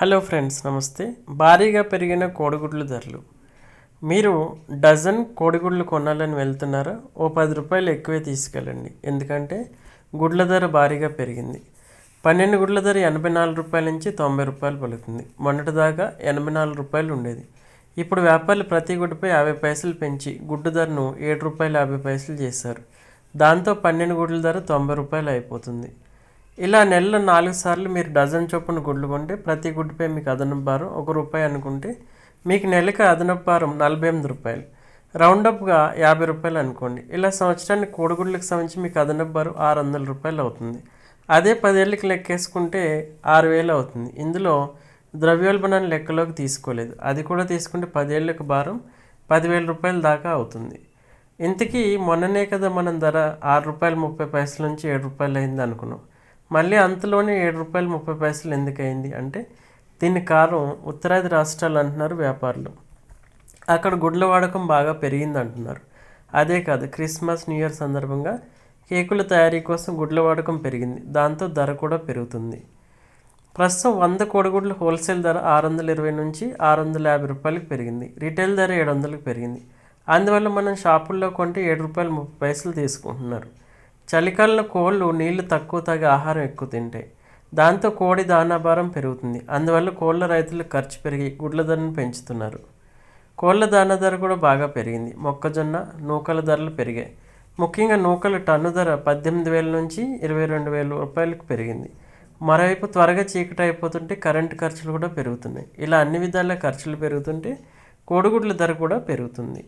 Hello friends నమస్తే. భారీగా పెరిగిన కోడిగుడ్ల ధరలు. మీరు డజన్ కోడిగుడ్లు కొనాలని వెళ్తున్నారా? ఓ పది రూపాయలు ఎక్కువే తీసుకెళ్ళండి. ఎందుకంటే గుడ్ల ధర భారీగా పెరిగింది. పన్నెండు గుడ్ల ధర ఎనభై నాలుగు రూపాయల నుంచి తొంభై రూపాయలు పలుకుతుంది. మొన్నటిదాకా ఎనభై నాలుగు రూపాయలు ఉండేది. ఇప్పుడు వ్యాపారులు ప్రతి గుడ్డుపై యాభై పైసలు పెంచి గుడ్డు ధరను ఏడు రూపాయలు యాభై పైసలు చేశారు. దాంతో పన్నెండు గుడ్ల ధర తొంభై రూపాయలు అయిపోతుంది. ఇలా నెలలో నాలుగు సార్లు మీరు డజన్ చొప్పున గుడ్లు కొంటే ప్రతి గుడ్డుపై మీకు అదనపు భారం ఒక రూపాయి అనుకుంటే మీకు నెలకు అదనపు భారం నలభై ఎనిమిది రూపాయలు. రౌండప్గా యాభై రూపాయలు అనుకోండి. ఇలా సంవత్సరానికి కోడిగుడ్లకు సంబంధించి మీకు అదనపు భారం ఆరు వందల రూపాయలు అవుతుంది. అదే పదేళ్ళకి లెక్కేసుకుంటే ఆరు వేలు అవుతుంది. ఇందులో ద్రవ్యోల్బణాన్ని లెక్కలోకి తీసుకోలేదు. అది కూడా తీసుకుంటే పదేళ్ళకు భారం పదివేల రూపాయల దాకా అవుతుంది. ఇంతకీ మొన్ననే కదా మనం ధర ఆరు రూపాయలు ముప్పై పైసల నుంచి ఏడు రూపాయలు అయింది అనుకున్నాం. మళ్ళీ అంతలోనే ఏడు రూపాయలు ముప్పై పైసలు ఎందుకు అయింది అంటే దీని కారణం ఉత్తరాది రాష్ట్రాలు అంటున్నారు వ్యాపారులు. అక్కడ గుడ్ల వాడకం బాగా పెరిగింది అంటున్నారు. అదే కాదు క్రిస్మస్ న్యూ ఇయర్ సందర్భంగా కేకుల తయారీ కోసం గుడ్ల వాడకం పెరిగింది. దాంతో ధర కూడా పెరుగుతుంది. ప్రస్తుతం వంద కోడిగుడ్ల హోల్సేల్ ధర ఆరు వందల ఇరవై నుంచి ఆరు వందల యాభై రూపాయలకు పెరిగింది. రిటైల్ ధర ఏడు వందలకు పెరిగింది. అందువల్ల మనం షాపుల్లో కొంటే ఏడు రూపాయలు ముప్పై పైసలు తీసుకుంటున్నారు. చలికాలంలో కోళ్ళు నీళ్ళు తక్కువ తాగి ఆహారం ఎక్కువ తింటాయి దాంతో కోడి దానాభారం పెరుగుతుంది. అందువల్ల కోళ్ళ రైతులు ఖర్చు పెరిగి గుడ్ల ధరను పెంచుతున్నారు. కోళ్ళ దానా ధర కూడా బాగా పెరిగింది. మొక్కజొన్న నూకల ధరలు పెరిగాయి. ముఖ్యంగా నూకల టన్ను ధర పద్దెనిమిది వేల నుంచి ఇరవై రెండు వేల రూపాయలకు పెరిగింది. మరోవైపు త్వరగా చీకటి అయిపోతుంటే కరెంటు ఖర్చులు కూడా పెరుగుతున్నాయి. ఇలా అన్ని విధాల ఖర్చులు పెరుగుతుంటే కోడిగుడ్ల ధర కూడా పెరుగుతుంది.